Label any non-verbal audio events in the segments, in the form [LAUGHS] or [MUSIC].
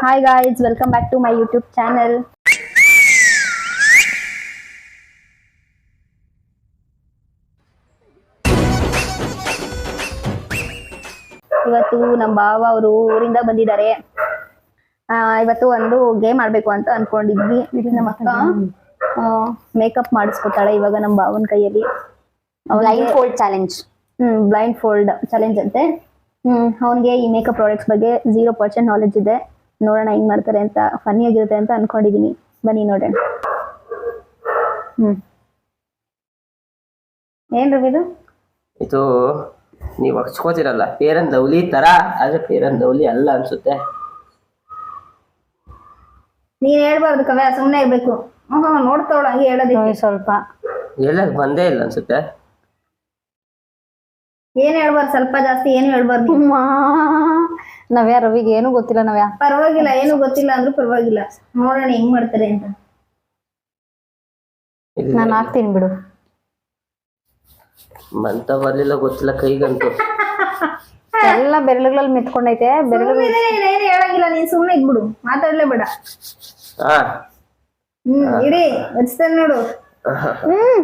Hi guys welcome back to my YouTube channel ಇವತ್ತು ನಮ್ಮ ಬಾವ ಅವರು ಊರಿಂದ ಬಂದಿದ್ದಾರೆ. ಆ, ಇವತ್ತು ಒಂದು ಗೇಮ್ ಆಡ್ಬೇಕು ಅಂತ ಅನ್ಕೊಂಡಿದ್ವಿ. ನಮ್ಮ ಅಕ್ಕ ಮೇಕಪ್ ಮಾಡಿಸ್ಕೊತಾಳೆ ಇವಾಗ ನಮ್ಮ ಬಾವನ್ ಕೈಯಲ್ಲಿ. Blindfold challenge hmm blindfold challenge ಅಂತೆ. ಹ್ಮ್ ಅವನಿಗೆ ಈ ಮೇಕಪ್ ಪ್ರಾಡಕ್ಟ್ಸ್ ಬಗ್ಗೆ ಝೀರೋ ಪರ್ಸೆಂಟ್ ನಾಲೆಜ್ ಇದೆ. ನೋಡೋಣ ಹೆಂಗ್ ಮಾಡ್ತಾರೆ ಅಂತ ಫನ್ನಿ ಆಗಿರುತ್ತೆ ಅಂತ ಅನ್ಕೊಂಡಿದೀನಿ. ಬನ್ನಿ ನೋಡೋಣ. ಹ್ಮ್. ಏನ್ ರವಿದು ಇದು? ಇದು ನೀವು ಹಚ್ಕೋತಿರಲ್ಲ ಪೇರನ್ ದೌಲಿ ತರ ಆದ್ರೆ ಪೇರನ್ ದೌಲಿ ಅಲ್ಲ ಅನ್ಸುತ್ತೆ. ನೀನ್ ಹೇಳ್ಬಾರ್ದು ಕವ್ಯ ಸುಮ್ನೆ ಇರ್ಬೇಕು. ಹ್ಮ್ ನೋಡ್ತಾವಳ ಹಂಗೆ ಹೇಳೋದಕ್ಕೆ. ಸ್ವಲ್ಪ. ಎಲ್ಲ ಬಂದೇ ಇಲ್ಲ ಅನ್ಸುತ್ತೆ. ಏನ್ ಹೇಳ್ಬಾರ್ದು ಸ್ವಲ್ಪ ಜಾಸ್ತಿ ಏನು ಹೇಳ್ಬಾರ್ದು. ನವ್ಯ ರವಿಗೆ ಏನು ಗೊತ್ತಿಲ್ಲ ನವ್ಯ? ಪರವಾಗಿಲ್ಲ ಏನು ಗೊತ್ತಿಲ್ಲ ಅಂದ್ರೂ ಪರವಾಗಿಲ್ಲ. ನೋಡೋಣ ಹೆಂಗ್ ಮಾಡ್ತಾರೆ ಅಂತ. ನಾನ್ ಹಾಕ್ತೀನಿ ಬಿಡು. ಮಂತ ಬರ್ಲಿಲ್ಲ ಗೊತ್ತಿಲ್ಲ ಕೈಗಂತೂ ಎಲ್ಲ ಬೆರಳುಗಳಲ್ಲಿ ಮೆತ್ಕೊಂಡೈತೆ ಬೆರಳು ಏನು ಹೇಳಂಗಿಲ್ಲ ನೀನ್ ಸುಮ್ನೆ ಇದ್ಬಿಡು. ಮಾತಾಡ್ಲೇ ಬೇಡ ಹ್ಮ್ ಇಡಿ ಹಚ್ತೇನೆ ನೋಡು. ಹ್ಮ್.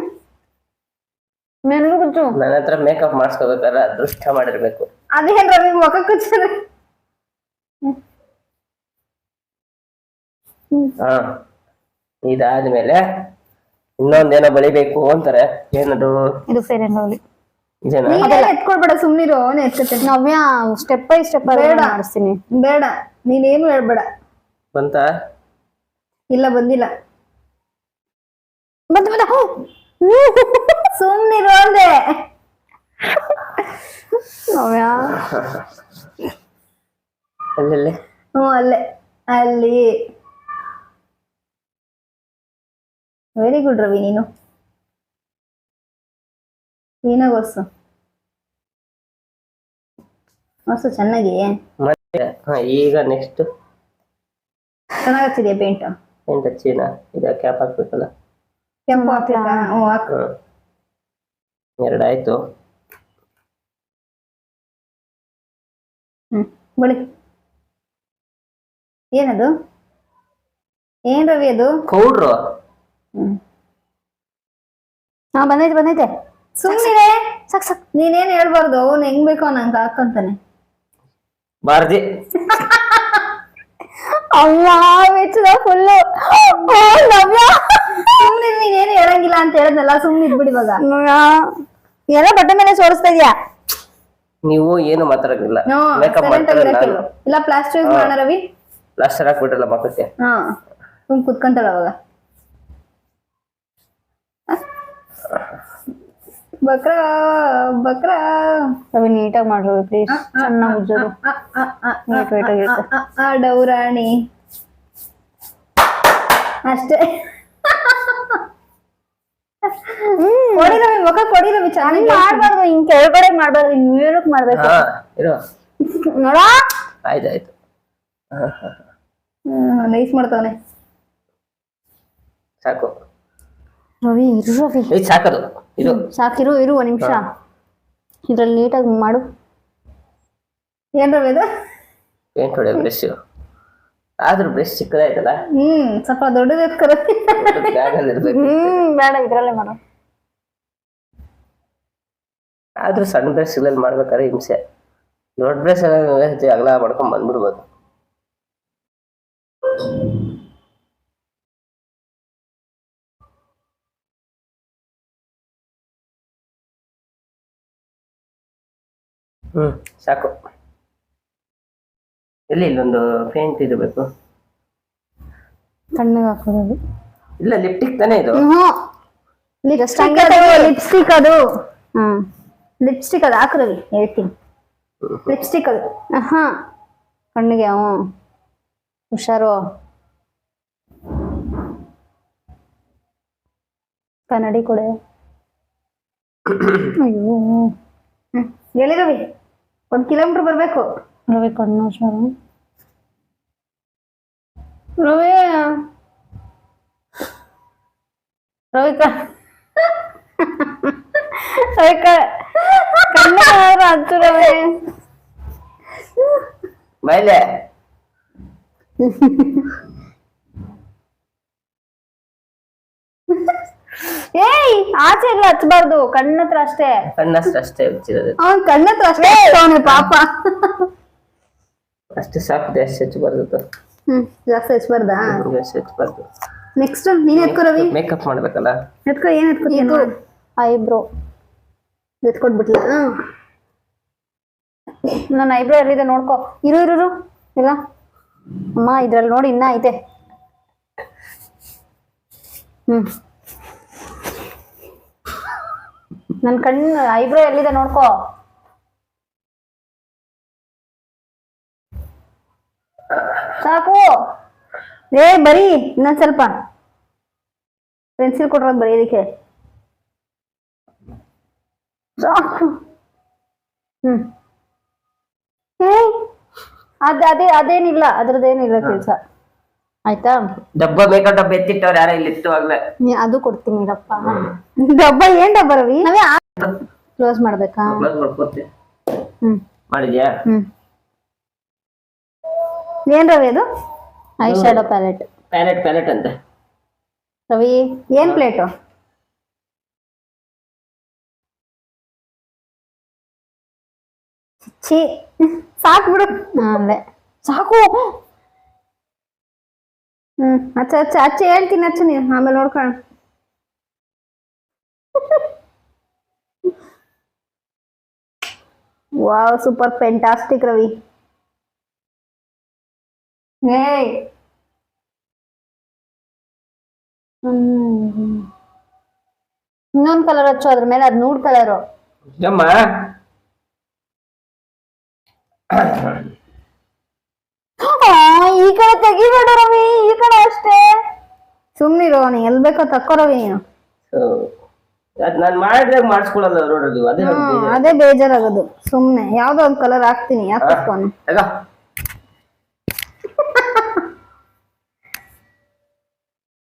ಮೆಲ್ಲು ನನ್ನ ಹತ್ರ ಮೇಕಪ್ ಮಾಡಿಸ್ಕೋಬೇಕಾದ್ರೆ ಅದೃಷ್ಟ ಮಾಡಿರ್ಬೇಕು. ಅದೇನ್ ರವಿ ಮುಖ ಕುಚ್ಚದ ಹಾ ಇದಾದ್ಮೇಲೆ ಇನ್ನೊಂದೇನೋ ಬಳಿಬೇಕು ಅಂತಾರೆ. ಏನದು? ಇದು ಫೇರ್ ಅಂಡ್ ಲವ್ಲಿ ಇದೇನಾ? ನೀನೇನ್ ಎತ್ಕೊಳ್ಬೇಡ ಸುಮ್ನಿರು ಅವನೇ ಎತ್ಕತ್ತೆ ನವ್ಯ ಸ್ಟೆಪ್ ಬೈ ಸ್ಟೆಪ್ ಬೇಡ. ಮಾಡಿಸ್ತೀನಿ. ಬೇಡ. ನೀನೇನು ಹೇಳ್ಬೇಡ. ಬಂತ? ಇಲ್ಲ ಬಂದಿಲ್ಲ. ಬಂತ ಬಂದ ಸುಮ್ನಿರು ಅಂದೆ. ನವ್ಯ? [LAUGHS] ಅಲ್ಲಲ್ಲಿ? ಹ್ಞೂ ಅಲ್ಲೇ. ಅಲ್ಲಿ. ವೆರಿ ಗುಡ್ ರವಿ ನೀನು. ನೀನಾಗ ಹೊಸು ಚೆನ್ನಾಗಿ? ಮತ್ತೆ ಹಾ ಈಗ ನೆಕ್ಸ್ಟ್ ಚೆನ್ನಾಗತ್ತಿದೆಯಾ ಪೇಂಟ್ ಪೇಂಟ್ ಹಚ್ಚಿನ. ಚೀನಾ ಈಗ ಕ್ಯಾಪ್ ಹಾಕ್ಬೇಕಲ್ಲ? ಕೆಂಪು ಹಾಕ್ಬೇಕಾ? ಹ್ಞೂ ಹಾಕು. ಹ್ಮ್. ಎರಡಾಯ್ತು ಹ್ಮ್ ಬಳಿ ಏನದು? ಏನ್ ರವಿ ಅದು? ಕೌಡ್ರು. ಹಾ ಬಂದೈತೆ ಬಂದೈತೆ. ಸುಮ್ಮನೆ ಸಕ್. ಸಕ್ ನೀನೇನ್ ಹೇಳ್ಬಾರ್ದು? ಅವ್ನು ಹೆಂಗ್ ಬೇಕೋ ನಂಗೆ ಹಾಕಂತಾನೆ ಬಾರ್ದಿ [LAUGHS] ಅಮ್ಮ ಮೆಚ್ಚದ ಫುಲ್ಲು ನವ್ಯ. ಸುಮ್ನೆ ನೀನೇನು ಹೇಳಂಗಿಲ್ಲ ಅಂತ ಹೇಳದ್ನಲ್ಲ ಸುಮ್ಮನೆ ಇದ್ಬಿಡಿ ಇವಾಗ. ಎಲ್ಲ ಬಟ್ಟೆ ಮೇಲೆ ಸೋರಿಸ್ತಾ ಇದೀಯಾ? ನೀವು ಏನು ಮಾತಾಡಂಗಿಲ್ಲ ಮೇಕಪ್ ಮಾಡ್ತಾರೆ ಇಲ್ಲ. ಪ್ಲಾಸ್ಟರ್ ಯೂಸ್ ಮಾಡೋಣ ರವಿ. ಪ್ಲಾಸ್ಟರ್ ಹಾಕ್ಬಿಟ್ರಲ್ಲ ಮಕ್ಕಕ್ಕೆ ಹಾ ಸುಮ್ ಕುತ್ಕೊಂತಾಳ ಅವಾಗ. ಬಕ್ರ ಬಕ್ರ. ಅವಿ ನೀಟಾಗಿ ಮಾಡ್ರಿ ಪ್ಲೀಸ್ ಚೆನ್ನಾಗಿ ಉಜ್ಜೋದು ಆ, ಆ, ಆ, ನೀಟ್ ವೈಟ್ ಆಗಿರುತ್ತೆ ಆ, ಡೌರಾಣಿ ಅಷ್ಟೇ. ಕೊಡಿ ರವಿ ಮುಖ ಕೊಡಿ ರವಿ ಚೆನ್ನಾಗಿ ಮಾಡ್ಬಾರ್ದು ಹಿಂಗ್ ಕೆಳಗಡೆ ಮಾಡ್ಬಾರ್ದು ಹಿಂಗ್ ಮೇಲಕ್ ಮಾಡ್ಬೇಕು. ಹಾ ಆಯ್ತು ನೋಡ ಆಯ್ತಾಯ್ತು ನೈಸ್ ಮಾಡ್ತಾನೆ ಸಾಕು. ರವಿ ಇರು ರವಿ. ಇದು ಸಾಕದು. ಇದು ಸಾಕಿರು ಇರು ಒಂದು ನಿಮಿಷ. ಇದ್ರಲ್ಲಿ ನೀಟಾಗಿ ಮಾಡು. ಏನ್ ರವಿ ಇದು ಪೇಂಟ್ ಹೊಡೆಯೋ ಬ್ರಷ್ ಆದ್ರೂ ಬ್ರಷ್ ಚಿಕ್ಕದಾಯ್ತಲ್ಲ ಹ್ಮ್ ಸ್ವಲ್ಪ ದೊಡ್ಡದ ಎತ್ಕರ ಬ್ಯಾಗಲ್ಲಿ ಇರ್ಬೇಕು ಹ್ಮ್ ಬೇಡ ಇದ್ರಲ್ಲೇ ಮಾಡು. ಆದ್ರೂ ಸಣ್ಣ ಬ್ರಷ್ಗಳಲ್ಲಿ ಮಾಡ್ಬೇಕಾದ್ರೆ ಹಿಂಸೆ. ದೊಡ್ಡ ಬ್ರಷ್ ಅಗಲ ಮಾಡ್ಕೊಂಡ್ ಬಂದ್ಬಿಡ್ಬೋದು. ಹ್ಮ್. ಸಾಕು. ಎಲ್ಲಿ ಇಲ್ಲೊಂದು ಪೇಂಟ್ ಇರಬೇಕು ಕಣ್ಣಿಗೆ ಹಾಕೋದು ಇಲ್ಲ ಲಿಪ್ಟಿಕ್ ತಾನೇ ಇದು? ಲಿಪ್ಸ್ಟಿಕ್ ಅದು ಲಿಪ್ಸ್ಟಿಕ್ ಅದು. ಹ್ಮ್. ಲಿಪ್ಸ್ಟಿಕ್ ಅದು ಹೇಳ್ತೀನಿ ಲಿಪ್ಸ್ಟಿಕ್ ಅದು. ಹಾ ಕಣ್ಣಿಗೆ ಅವ ಹುಷಾರು. ಕನ್ನಡಿ ಕೊಡೆ. ಅಯ್ಯೋ. ಹ್ಮ್. ರವಿ ಒಂದ್ ಕಿಲೋಮೀಟರ್ ಬರ್ಬೇಕು ರವಿ ಕಣ್ಣು ಹುಷಾರು ರವಿ ರವಿ ಕ ರವಿ ಕ ಕಣ್ಣಿಗೆ ಹಚ್ಚು ರವಿ ಮೇಲೆ ಏಯ್ ಆಚೆ ಎಲ್ಲ ಹಚ್ಬಾರ್ದು ಕಣ್ಣತ್ರ ಅಷ್ಟೇ. ಕಣ್ಣಷ್ಟು ಅಷ್ಟೇ ಹಚ್ಚಿರೋದು. ಅವ್ನ್ ಕಣ್ಣತ್ರ ಅಷ್ಟೇ ಅವನು ಪಾಪ. ಅಷ್ಟೇ ಸಾಕು ಜಾಸ್ತಿ ಹಚ್ಚಬಾರ್ದು ಹ್ಮ್ ಜಾಸ್ತಿ ಹಚ್ಬಾರ್ದಾ? ಜಾಸ್ತಿ ಹಚ್ಚಬಾರ್ದು ನೆಕ್ಸ್ಟ್ ನೀನ್ ಎತ್ಕೋ ರವಿ? ಮೇಕಪ್ ಮಾಡ್ಬೇಕಲ್ಲ? ಎತ್ಕೋ ಏನ್ ಎತ್ಕೋ ಇದು ಐಬ್ರೋ ಎತ್ಕೊಟ್ಬಿಟ್ಲ ನನ್ನ ಐಬ್ರೋ ಎಲ್ಲಿದೆ ನೋಡ್ಕೋ. ಇರು ಇರು ಇರು. ಇಲ್ಲ. ಅಮ್ಮ ಇದ್ರಲ್ಲಿ ನೋಡಿ ಇನ್ನ ಐತೆ. ಹ್ಮ್. ನನ್ ಕಣ್ಣು ಐಬ್ರೋ ಎಲ್ಲಿದೆ ನೋಡ್ಕೋ. ಸಾಕು. ಏ ಬರೀ ಇನ್ನೊಂದ್ ಸ್ವಲ್ಪ. ಪೆನ್ಸಿಲ್ ಕೊಟ್ರೋದ್ ಬರೀದಕ್ಕೆ ಸಾಕು. ಹ್ಮ್. ಏ ಅದ ಅದೇ ಅದೇನಿಲ್ಲ. ಅದ್ರದ್ದೇನಿಲ್ಲ ಕೆಲ್ಸ. ಆಯ್ತಾ? ಡಬ್ಬ ಮೇಕಪ್ ಡಬ್ಬ ಎತ್ತಿಟ್ಟವ್ರು ಯಾರ ಇಲ್ಲಿ ಇತ್ತು ನೀ- ಅದು ಕೊಡ್ತೀನಿ ಇರಪ್ಪ ಡಬ್ಬ ಏನ್ ಡಬ್ಬ ರವಿ? ನಾವೇ ಕ್ಲೋಸ್ ಮಾಡ್ಬೇಕಾ? ಕ್ಲೋಸ್ ಹ್ಮ್. ಮಾಡಿದ್ಯಾ? ಹ್ಮ್. ಏನ್ ರವಿ ಅದು? Eye shadow palette palette palette ಅಂತೆ. ರವಿ ಏನ್ ಪ್ಲೇಟು ಛೀ ಸಾಕು ಬಿಡು. ಹಾ, ಸಾಕು. ಅಚ್ಚ ಅಚ್ಚ ಅಚ್ಚ ಹೇಳ್ತೀನಿ ಅಚ್ಚ ನೀನು ಆಮೇಲೆ ನೋಡ್ಕೊಳ್ಳ ವಾವ್ ಸೂಪರ್ ಫೆಂಟಾಸ್ಟಿಕ್ ರವಿ ಏಯ್ ಹ್ಮ್ ಇನ್ನೊಂದ್ ಕಲರ್ ಹಚ್ಚು ಅದ್ರ ಮೇಲೆ ಅದ್ ನೂಡ್ ಕಲರು ಜಮ್ಮ ಈ ಕಡೆ ತೆಗಿಬೇಡ ರವಿ ಈ ಕಡೆ ಅಷ್ಟೇ. ಸುಮ್ಮನಿರೋ ನೀ ಎಲ್ ಬೇಕೋ ತಕ್ಕೋ ರವಿ ನೀನು. ಅದ್ ನಾನ್ ಮಾಡಿದಾಗ ಮಾಡಿಸ್ಕೊಳಲ್ಲ ನೋಡ್ರಿ ನೀವು ಅದೇ ನಮ್ಗೆ ಹ್ಮ್, ಅದೇ ಬೇಜಾರಾಗೋದು. ಸುಮ್ನೆ ಯಾವ್ದೋ ಒಂದ್ ಕಲರ್ ಹಾಕ್ತೀನಿ ಯಾಕೆ ತಕ್ಕೋನು ತಗೋ.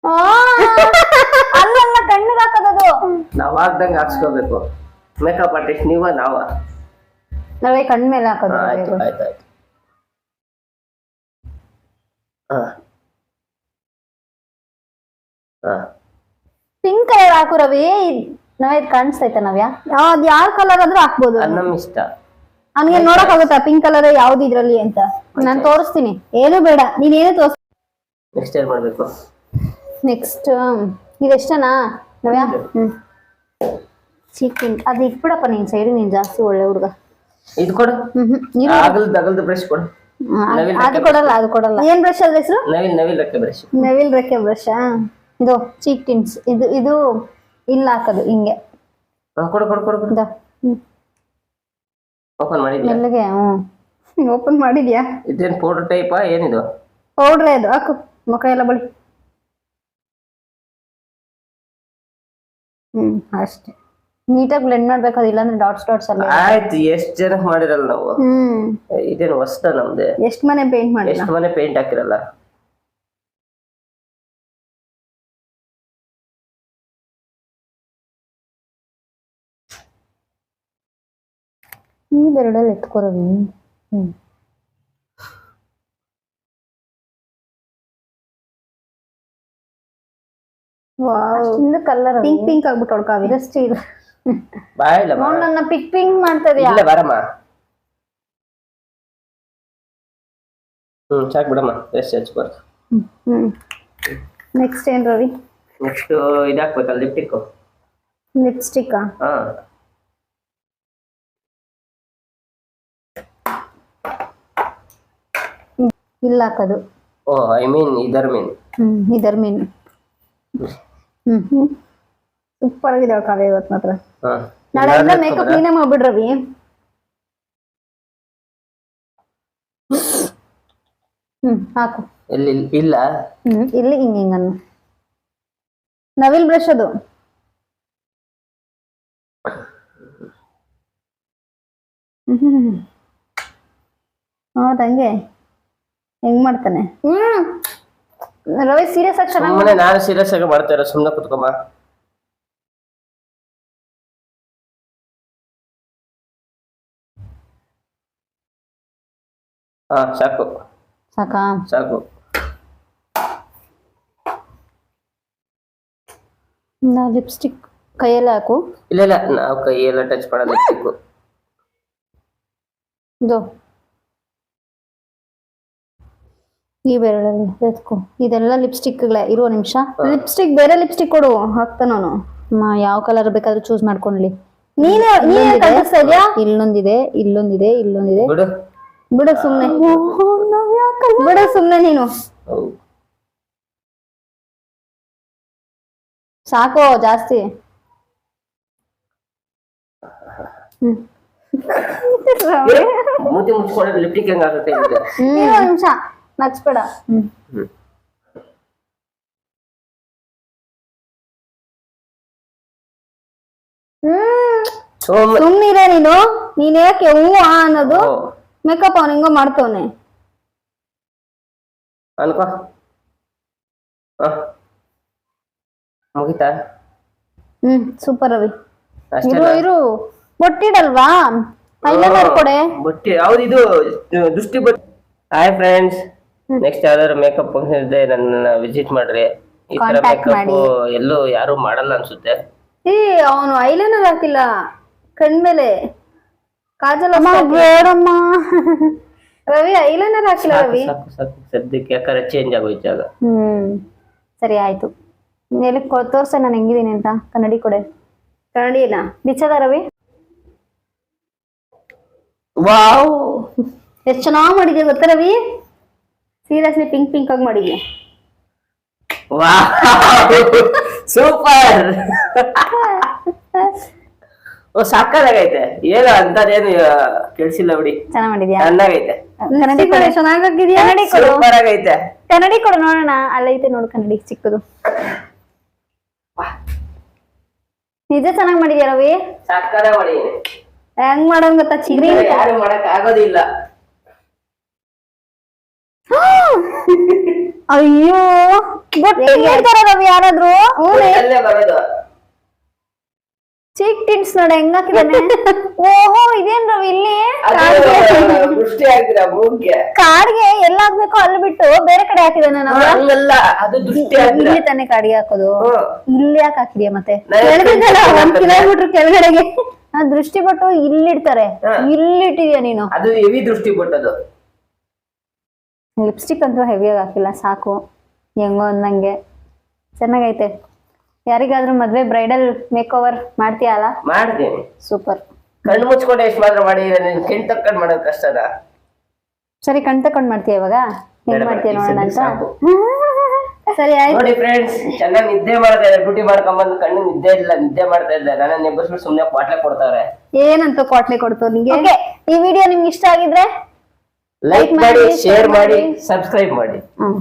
ಆ, ಅಲ್ಲಲ್ಲ ಕಣ್ಣಿಗೆ ಹಾಕೋದದು. ನಾವ್ ಆಗ್ದಂಗೆ ಹಾಕ್ಸ್ಕೋಬೇಕು. ಮೇಕಪ್ ಆರ್ಟಿಸ್ಟ್ ನೀವ ನಾವ. ನಾವೇ ಕಣ್ಮೇಲೆ ಹಾಕೋದು ಆಯ್ತು ಆಯ್ತು ಆಯ್ತು. ಪಿಂಕ್ ಕಲರ್ ಹಾಕು ರವಿ. ನಾವೇ ಕಾಣಿಸ್ತೈತೆ ನಾವ್ಯಾ? ಯಾವ್ದು ಯಾವ ಕಲರ್ ಆದ್ರೂ ಹಾಕ್ಬೋದು. ಅದ್ ನಮ್ ಇಷ್ಟ. ಅವ್ನಿಗೆ ನೋಡಕ್ ಆಗುತ್ತಾ ಪಿಂಕ್ ಕಲರ್ ಯಾವ್ದು ಇದ್ರಲ್ಲಿ ಅಂತ? ನಾನ್ ತೋರಿಸ್ತೀನಿ. ಏನು ಬೇಡ. ನೀನ್ ಏನು ತೋರ್ಸ್ ನೆಕ್ಸ್ಟ್ ಏನ್ ಮಾಡ್ಬೇಕು? ನೆಕ್ಸ್ಟ್ ಇದೆಷ್ಟನಾ ನವ್ಯಾ? ಹ್ಮ್. ಚೀಕ್ ಪಿಂಕ್ ಅದು ಇಟ್ಬಿಡಪ್ಪ ನೀನ್ ಸೈಡ್ ನೀನ್ ಜಾಸ್ತಿ ಒಳ್ಳೆ ಹುಡುಗ. ಇದು ಕೊಡು. ಹ್ಮ್ ಹ್ಮ್. ಅಗಲ್ದ ಅಗಲ್ದ ಬ್ರಷ್ ಕೊಡು. ಅದು ಕೊಡಲ್ಲ ಅದು ಕೊಡಲ್ಲ. ಏನ್ ಬ್ರಷ್ ಅದ್ರ ಹೆಸರು? ನವಿಲ್ ನವಿಲ್ ರೆಕ್ಕೆ ಬ್ರಷ್. ನವಿಲ್ ರೆಕ್ಕೆ ಬ್ರಷ್ ಇದು ಚೀಕ್ ಟಿನ್ಸ್ ಇದು ಇದು ಇಲ್ಲ ಹಾಕೋದು ಹಿಂಗೆ. ಕೊಡು ಕೊಡು ಕೊಡು ಕೊಡು. ಓಪನ್ ಮಾಡಿದ್ಯಾ? ಮೆಲ್ಲಗೆ ಹ್ಮ್. ಓಪನ್ ಮಾಡಿದ್ಯಾ? ಇದೇನ್ ಪೌಡರ್ ಟೈಪಾ ಏನಿದು? ಪೌಡ್ರೇ ಅದು ಹಾಕು ಮುಖ ಎಲ್ಲ ಬಳಿ. ಹ್ಮ್ ಅಷ್ಟೇ. ನೀಟಾಗಿ ಬ್ಲೆಂಡ್ ಮಾಡ್ಬೇಕು ಅದು ಇಲ್ಲಾಂದ್ರೆ ಡಾಟ್ಸ್ ಡಾಟ್ಸ್ ಅಲ್ಲ ಆಯ್ತು ಎಷ್ಟ್ ಜನಕ್ ಮಾಡಿರಲ್ಲ ನಾವು? ಹ್ಮ್. ಇದೇನು ಹೊಸ್ತ ನಮ್ದೆ. ಎಷ್ಟ್ ಮನೆ ಪೇಂಟ್ ಮಾಡಿಲ್ಲ ಎಷ್ಟ್ ಮನೆ ಪೇಂಟ್ ಹಾಕಿರಲ್ಲ? ಈ ಬೆರಡಲ್ಲಿ ಎತ್ಕೊರವಿ ಹ್ಮ್. ಅಷ್ಟಿಂದ ಕಲ್ಲರ್ ಪಿಂಕ್ ಪಿಂಕ್ ಆಗ್ಬಿಟ್ಟು ಹೊಡ್ಕಾವಿ ಇದಷ್ಟು ಇದು ಬಾಯಿಲ್ಲ ನೋಡ್ ನನ್ನ ಪಿಕ್ ಪಿಂಕ್ ಮಾಡ್ತಾ ಇದೀಯಾ ಇಲ್ಲ ಬಾರಮ್ಮ ಹ್ಮ್ ಸಾಕ್ ಬಿಡಮ್ಮ ಎಷ್ಟು ಹಚ್ಬಾರ್ದು ಹ್ಮ್ ನೆಕ್ಸ್ಟ್ ಏನ್ ರವಿ ನೆಕ್ಸ್ಟ್ ಇದಾಕ್ಬೇಕಲ್ಲ ಲಿಪ್ಟಿಕ್ ಲಿಪ್ಸ್ಟಿಕ್ ಹಾ ಇಲ್ಲ ಹಾಕೋದು ಓ ಐ ಮೀನ್ ಇದರ್ ಮೀನ್ ಹ್ಮ್ ಇದರ್ ಮೀನ್ ಹ್ಮ್ ಸೂಪರ್ ಆಗಿದೆ ಕಾವ್ಯ ಇವತ್ತು ಮಾತ್ರ ನಾಳೆ ಮೇಕಪ್ ನೀನೇ ಮಾಡ್ಬಿಡ್ ರವಿ ಹ್ಮ್ ಹಾಕು. ಇಲ್ಲಿ ಇಲ್ಲ? ಹ್ಮ್ ಇಲ್ಲಿ ಹಿಂಗ ಹಿಂಗನ್ನು ನವಿಲ್ ಬ್ರಷ್ ಅದು. ಹೌದಂಗೆ ಹೆಂಗ್? ಮಾಡ್ತಾನೆ? ಹ್ಮ್. ರವಿ ಸೀರಿಯಸ್ ಆಗಿ ಚೆನ್ನಾಗಿ ನಾನು ಸೀರಿಯಸ್ ಆಗಿ ಮಾಡ್ತಾ ಇರೋ ಸುಮ್ಮನೆ ಕುತ್ಕೊಮ್ಮ చాకు చకా చాకు నా లిప్స్టిక్ ಕೈಯಲ್ಲಾಕು ಇಲ್ಲ ಇಲ್ಲ ನಾವು ಕೈಯೆಲ್ಲ ಟಚ್ ಮಾಡಲ್ಲ ಲಿಪ್ಸ್ಟಿಕ್ಕು ಇದು ಈ ಬೆರಳಲ್ಲಿ ಎತ್ಕೊ ಇದೆಲ್ಲ ಲಿಪ್ಸ್ಟಿಕ್ಗಳೇ ಇರುವ ನಿಮಿಷ ಲಿಪ್ಸ್ಟಿಕ್ ಬೇರೆ ಲಿಪ್ಸ್ಟಿಕ್ ಕೊಡು ಹಾಕ್ತಾನ ನಾನು ಯಾವ ಕಲರ್ ಬೇಕಾದ್ರೂ ಚೂಸ್ ಮಾಡ್ಕೊಂಡ್ಲಿ ನೀನೇ ಇಲ್ಲೊಂದಿದೆ ಇಲ್ಲೊಂದಿದೆ ಇಲ್ಲೊಂದಿದೆ ಬಿಡು ಸುಮ್ನೆ. ಬಿಡ ಸುಮ್ನೆ ನೀನು. ಸಾಕೋ ಜಾಸ್ತಿ. ಹ್ಮ್. ಮೂತಿ ಲಿಪ್ಟಿಕ್ ಹೆಂಗ್ ಆಗುತ್ತೆ ನಿಮಿಷ ನಚ್ಬೇಡ ಹ್ಮ್. ಸುಮ್ನಿರ ಸುಮ್ನೆ ನೀನು. ನೀನ್ ಯಾಕೆ ಹೂ ಆ ಅನ್ನೋದು. ಮೇಕಪ್ ಅವ್ನು ಹೆಂಗೋ ಮಾಡ್ತವ್ನೆ. ಅನ್ಕೋ ಮುಗಿತಾ? ಹ್ಮ್ ಸೂಪರ್ ರವಿ. ಅಷ್ಟೇ ಇರು ಇರು. ಬೊಟ್ಟಿಡಲ್ವಾ? ಐಲೈನರ್ ಕೊಡೆ. ಬೊಟ್ಟಿ. ಹೌದು ಇದು ದೃಷ್ಟಿ ಬಟ್ಟೆ ಹಾಯ್ ಫ್ರೆಂಡ್ಸ್ ನೆಕ್ಸ್ಟ್ ಯಾವ್ದಾದ್ರು ಮೇಕಪ್ ಫಂಕ್ಷನ್ ಇದೆ ನನ್ನ ವಿಸಿಟ್ ಮಾಡ್ರಿ. ಈ ತರ Contact ಮೇಕಪ್ ಎಲ್ಲೂ ಯಾರು ಮಾಡಲ್ಲ ಅನ್ಸುತ್ತೆ. ಏ ಅವನು ಐಲೈನರ್ ಹಾಕಿಲ್ಲ. ಕಣ್ಮೇಲೆ. ಕಾಜಲ್ ಅಮ್ಮ ಬೇಡಮ್ಮ. ರವಿ ಐಲೈನರ್ ಹಾಕಿಲ್ಲ ರವಿ? ಸಾಕು ಸಾಕು. ಸದ್ಯಕ್ಕೆ ಯಾಕಂದ್ರೆ ಚೇಂಜ್ ಆಗೋಯ್ತು ಆಗ ಹ್ಮ್. ಸರಿ ಆಯ್ತು. ಎಲ್ಲಿ ತೋರ್ಸ ನಾನು ಹೆಂಗಿದ್ದೀನಿ ಅಂತ. ಕನ್ನಡಿ ಕೊಡೆ. ಕನ್ನಡಿನ ಬಿಚ್ಚದ ರವಿ? ವಾವ್! ಎಷ್ಟು ಚೆನ್ನಾಗಿ ಮಾಡಿದ್ಯಾ ಗೊತ್ತಾ ರವಿ? ಸೀರಿಯಸ್ಲಿ ಪಿಂಕ್ ಪಿಂಕ್ ಆಗಿ ಮಾಡಿದ್ಯಾ? [LAUGHS] ಸೂಪರ್! [LAUGHS] ಓ ಸಾಕಾಗೈತೆ ಏನು ಅಂತದೇನು ಕೆಡ್ಸಿಲ್ಲ ಬಿಡಿ. ಚೆನ್ನಾಗ್ ಮಾಡಿದ್ಯಾ ಚೆನ್ನಾಗೈತೆ. ಕನ್ನಡಿ ಕೊಡೆ. ಚೆನ್ನಾಗಿದ್ಯಾ ಕನ್ನಡಿ ಕೊಡು. ಸೂಪರ್ ಆಗೈತೆ ಕನ್ನಡಿ ಕೊಡು ನೋಡೋಣ. ಅಲ್ಲೈತೆ ನೋಡು ಕನ್ನಡಿ ಚಿಕ್ಕದು. ನಿಜ ಚೆನ್ನಾಗ್ ಮಾಡಿದ್ಯಾ ರವಿ? ಸಾಕಾರ ಮಾಡಿ ಹೆಂಗ್ ಮಾಡೋದ್ ಗೊತ್ತಾ ಚಿಗ್ರಿ ಯಾರು ಮಾಡಕ್ ಆಗೋದಿಲ್ಲ. ಅಯ್ಯೋ ಹೇಳ್ತಾರ ರವಿ ಯಾರಾದ್ರೂ? ಅಲ್ಲೇ ಬರೋದು. ಚೀಕ್ ಟಿಂಟ್ಸ್ ನೋಡ ಹೆಂಗ್ ಹಾಕಿದಾನೆ [LAUGHS] ಓಹೋ ಇದೇನ್ ರವಿ ಇಲ್ಲಿ? ದೃಷ್ಟಿ ಕಾಡ್ಗೆ ಎಲ್ಲ ಹಾಕ್ಬೇಕು? ಅಲ್ಲಿ ಬಿಟ್ಟು ಬೇರೆ ಕಡೆ ಹಾಕಿದಾನೆ ನಾವು. ಹಂಗಲ್ಲ ಅದು ದೃಷ್ಟಿ ಆಗ್ತೀರಾ ಇಲ್ಲಿ ತಾನೇ ಕಾಡಿಗೆ ಹಾಕೋದು. ಇಲ್ಲಿ ಯಾಕೆ ಹಾಕಿದ್ಯಾ ಮತ್ತೆ? ಒಂದ್ ಕಿಲೋಮೀಟರ್ ಕೆಳಗಡೆಗೆ. ಆ ದೃಷ್ಟಿ ಬಟ್ಟು ಇಲ್ಲಿಡ್ತಾರೆ. ಇಲ್ಲಿ ಇಲ್ಲಿಟ್ಟಿದ್ಯಾ ನೀನು? ಅದು ಹೆವಿ ದೃಷ್ಟಿ ಕೊಟ್ಟದು ಲಿಪ್ಸ್ಟಿಕ್ ಅಂತೂ ಹೆವಿಯಾಗಿ ಹಾಕಿಲ್ಲ ಸಾಕು. ಹೆಂಗೋ ಅಂದಂಗೆ. ಚೆನ್ನಾಗೈತೆ. ಯಾರಿಗಾದ್ರೂ ಮದ್ವೆ ಬ್ರೈಡಲ್ ಮೇಕ್ ಓವರ್ ಮಾಡ್ತೀಯಾ ಅಲ್ಲ ಮಾಡ್ತೀನಿ. ಸೂಪರ್ ಕಣ್ಣು ಮುಚ್ಕೊಂಡು ಎಷ್ಟು ಮಾತ್ರ ಮಾಡಿ ಕಣ್ ತಕ್ಕೊಂಡು ಮಾಡೋದು ಕಷ್ಟನಾ? ಸರಿ ಕಣ್ ತಕೊಂಡ್ ಮಾಡ್ತೀಯ ಇವಾಗ? ಹೆಂಗ್ ಬೇಡ, ಮಾಡ್ತೀಯ ಈ ನೋಡೋಣ ಅಂತ? ಸಾಕು. [LAUGHS] ಸರಿ ಆಯ್ತು. ನೋಡಿ ಫ್ರೆಂಡ್ಸ್ ಚೆನ್ನಾಗಿ ನಿದ್ದೆ ಮಾಡ್ತಾ ಇದ್ದಾರೆ. ಡ್ಯೂಟಿ ಮಾಡ್ಕೊಂಬಂದು ಕಣ್ಣು ನಿದ್ದೆ ಇಲ್ಲ ನಿದ್ದೆ ಮಾಡ್ತಾ ಇದ್ದಾರೆ. ನನ್ನ ನೆಬ್ಬಸ್ಬಿಟ್ಟು ಸುಮ್ನೆ ಪಾಟ್ಲೆ ಕೊಡ್ತಾರೆ. ಏನಂತ ಕ್ವಾಟ್ಲೆ ಕೊಡ್ತು ನಿಂಗೆ? ಓಕೆ ಈ ವಿಡಿಯೋ ನಿಮ್ಗೆ ಇಷ್ಟ ಆಗಿದ್ರೆ ಲೈಕ್ ಮಾಡಿ ಶೇರ್ ಮಾಡಿ ಸಬ್ಸ್ಕ್ರೈಬ್ ಮಾಡಿ. ಹ್ಮ್.